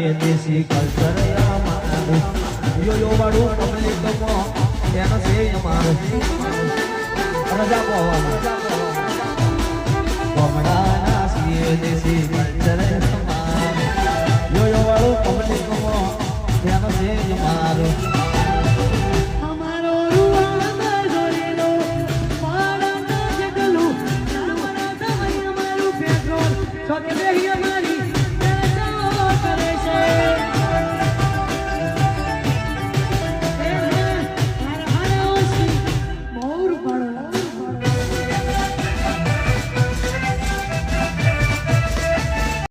એ દેશી કલ્ચર અમારું યો યો વાળું પબ્લિક મો એનો છે અમારું રજા પો પમડાના સીએ દેશી કલ્ચર અમારું યો યો વાળું પબ્લિક મો એનો છે. અમારું Fucking